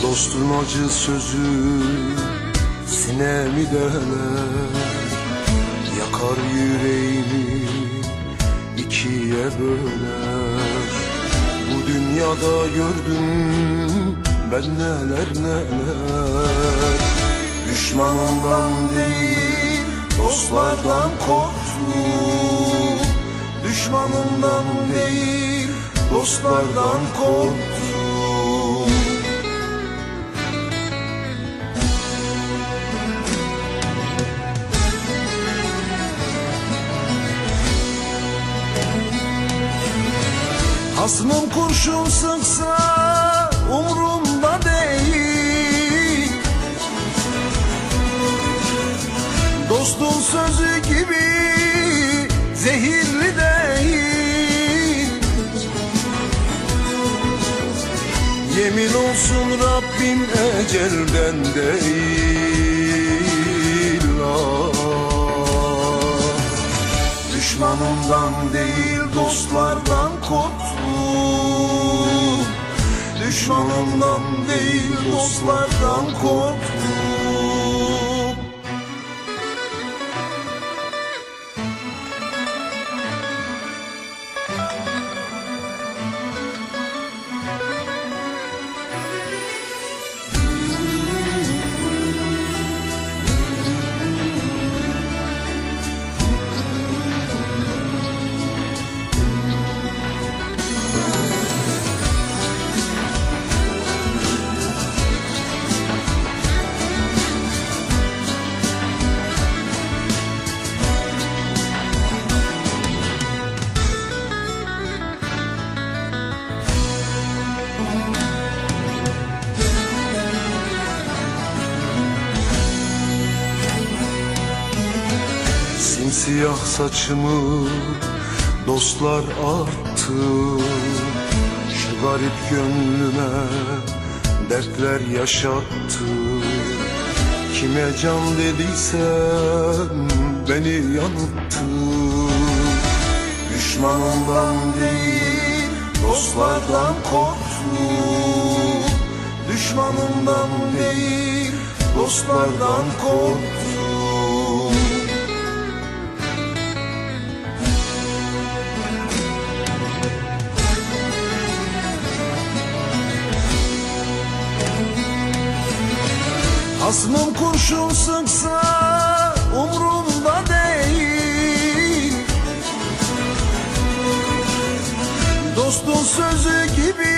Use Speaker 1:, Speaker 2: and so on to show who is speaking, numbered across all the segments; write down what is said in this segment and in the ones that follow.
Speaker 1: Dostun acı sözü sinemi deler Yakar yüreğimi ikiye böler. Bu dünyada gördüm ben neler neler. Düşmanımdan değil dostlardan korktum. Düşmanımdan değil dostlardan korktum Hasmım kurşun sıksa umrumda değil. Dostun sözü gibi zehirli değil. Yemin olsun Rabbim ecelden değil. Ah. Düşmanımdan değil dostlardan korktum. Düşmanımdan değil dostlardan korktum Simsiyah saçımı dostlar attı Şu garip gönlüme dertler yaşattı. Kime can dediysem beni yanılttı. Düşmanımdan değil dostlardan korktum Düşmanımdan değil dostlardan korktum Hasmım kurşun sıksa umrumda değil. Dostun sözü gibi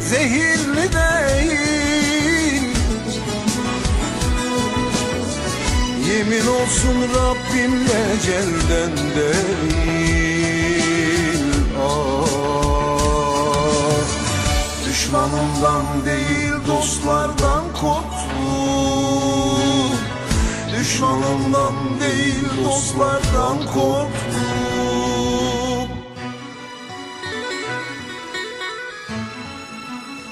Speaker 1: zehirli değil. Yemin olsun Rabbim ecelden değil Düşmanımdan değil dostlardan korktum Düşmanımdan değil dostlardan korktum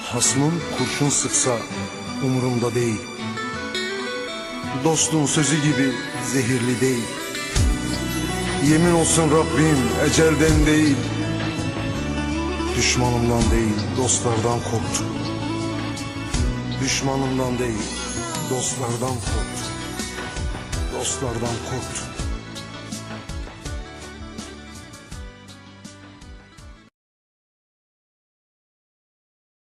Speaker 1: Hasmım kurşun sıksa umurumda değil. Dostun sözü gibi zehirli değil. Yemin olsun Rabbim ecelden değil Düşmanımdan değil dostlardan korktum. Düşmanımdan değil dostlardan korktum. Dostlardan korktum